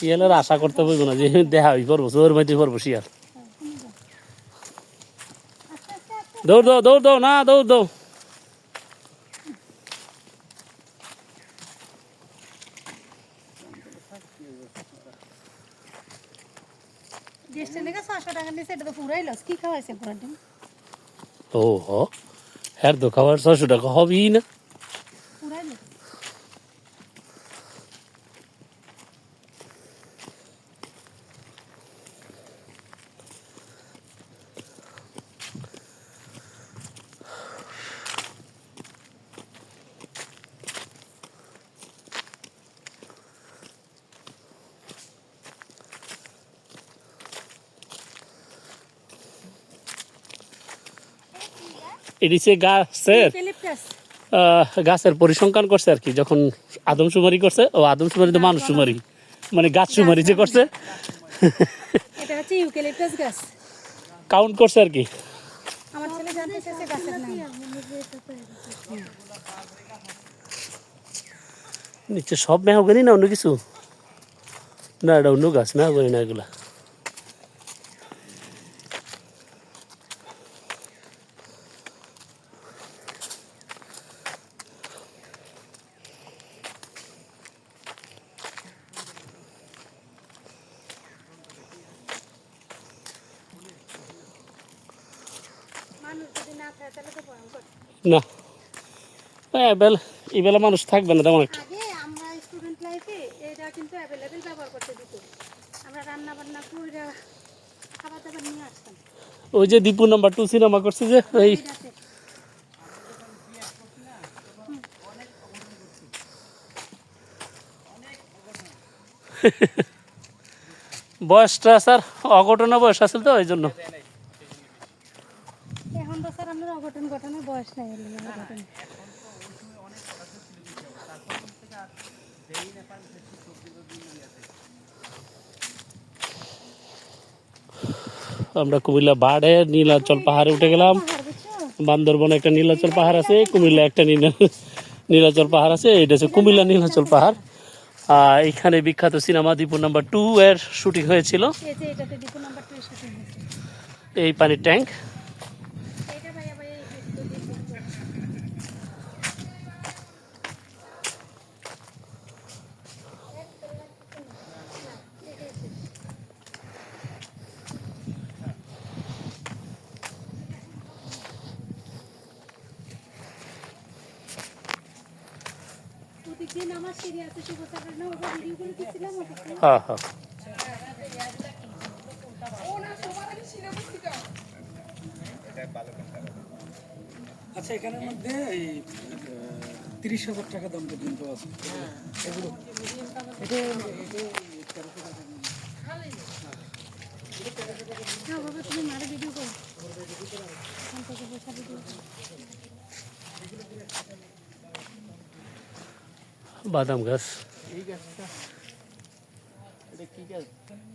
শিয়ালের আশা করতে পারব না যে দেখা হই পড়ব জোর মাইতে পড়ব শিয়াল। দৌড় দাও দৌড় দাও না দৌড় ডিম ও হ্যাঁ তো খাবার ছশো টাকা হবেই না। এটি সে গাছের আহ, গাছের পরিসংখ্যান করছে আর কি যখন আদমশুমারি করছে ও আদমশুমারি তো মানুষ সুমারি মানে গাছ সুমারি যে করছে। কাউন্ট করছে আর কি। নিচে সব মেহগনি না অন্য কিছু? না এটা অন্য গাছ মেহগনি না এগুলা মানুষ যদি না। না এবেল মানুষ থাকবে না তেমন একটা। আমরা স্টুডেন্ট লাইফে এটা কিন্তু অ্যাভেলেবেল ব্যবহার করতে দিত। আমরা রান্না বান্না করে খাবার দাবার নিয়ে আসতাম। ওই যে দীপু নাম্বার টু সিনেমা করছে যে ওই বয়সটা স্যার অঘটনা বয়স আছিল তো ওই জন্য এখন তো স্যার আপনার ঘটনার বয়স নাই আমরা কুমিল্লা বাড়ে নীলাচল পাহাড়ে উঠে গেলাম। বান্দরবনে একটা নীলাচল পাহাড় আছে কুমিল্লা একটা নীলা নীলাচল পাহাড় আছে এটা হচ্ছে কুমিল্লা নীলাচল পাহাড়। আর এখানে বিখ্যাত সিনেমা দীপু নাম্বার টু এর শুটিং হয়েছিল। এই পানির ট্যাঙ্ক। হ্যাঁ হ্যাঁ। আচ্ছা এখানের মধ্যে এই তিরিশ হাজার টাকা দাম পর্যন্ত আছে। এগুলো? এটা এটা না বাবা তুমি মারে ভিডিও করো ফোন থেকে পয়সা ভিডিও করো বাদাম গাছ।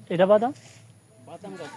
এটা বাদাম? বাদাম গাছ